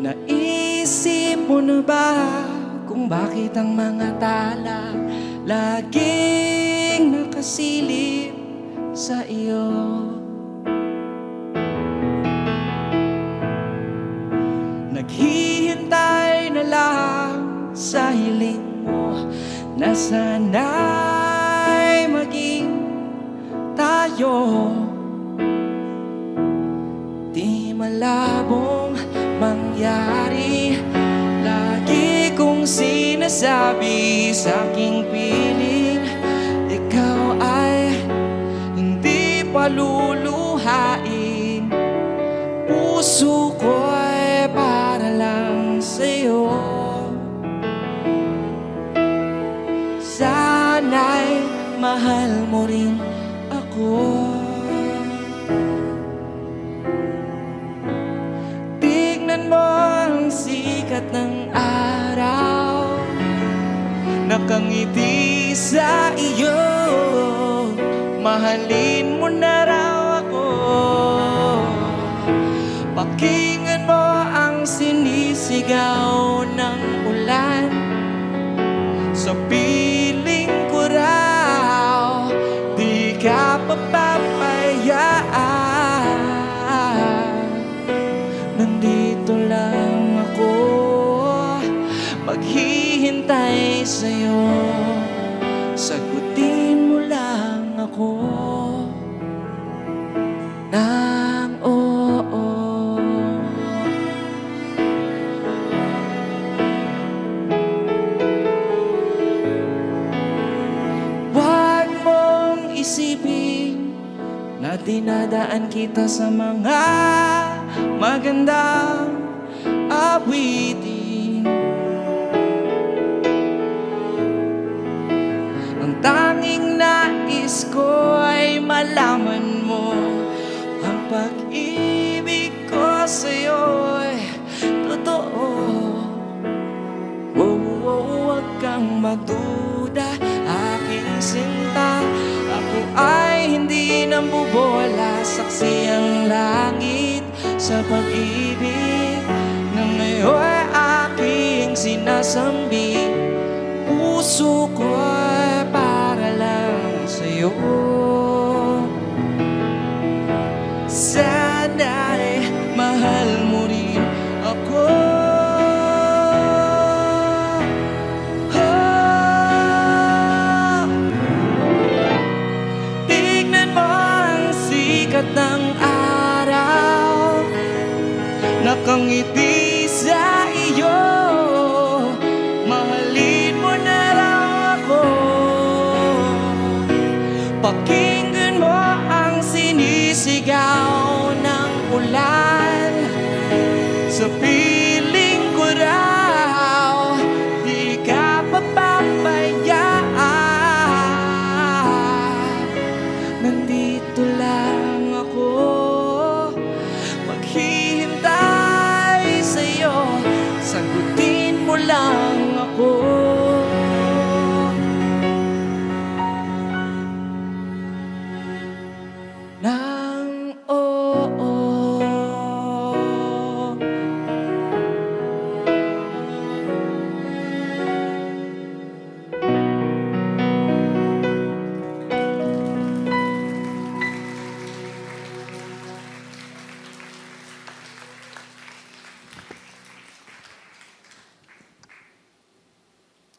Naisip mo na ba kung bakit ang mga tala laging nakasilip sa iyo? Naghihintay na lang sa hiling mo na sana'y maging tayo mangyari Lagi kong sinasabi sa aking piling Ikaw ay hindi paluluhain Puso ko ay para lang sa'yo. Sana'y mahal mo rin ako sikat ng araw Nakangiti sa iyo. Mahalin mo na raw ako. Pakinggan mo ang sinisigaw ng ulan. Sa piling ko raw Di ka papapayaan. Nandito Maghihintay sa'yo. Sagutin mo lang ako. Nang oo. Huwag mong isipin na dinadaan kita sa mga magandang awitin kang magduda, aking sinta. Ako ay hindi nambubola, saksi ang langit Sa pag-ibig. Na ngayon ay aking sinasambi Puso ko para lang sa'yo. Sana'y nakangiti sa iyo. Mahalin mo na raw ako. Pakinggan mo ang sinisigaw.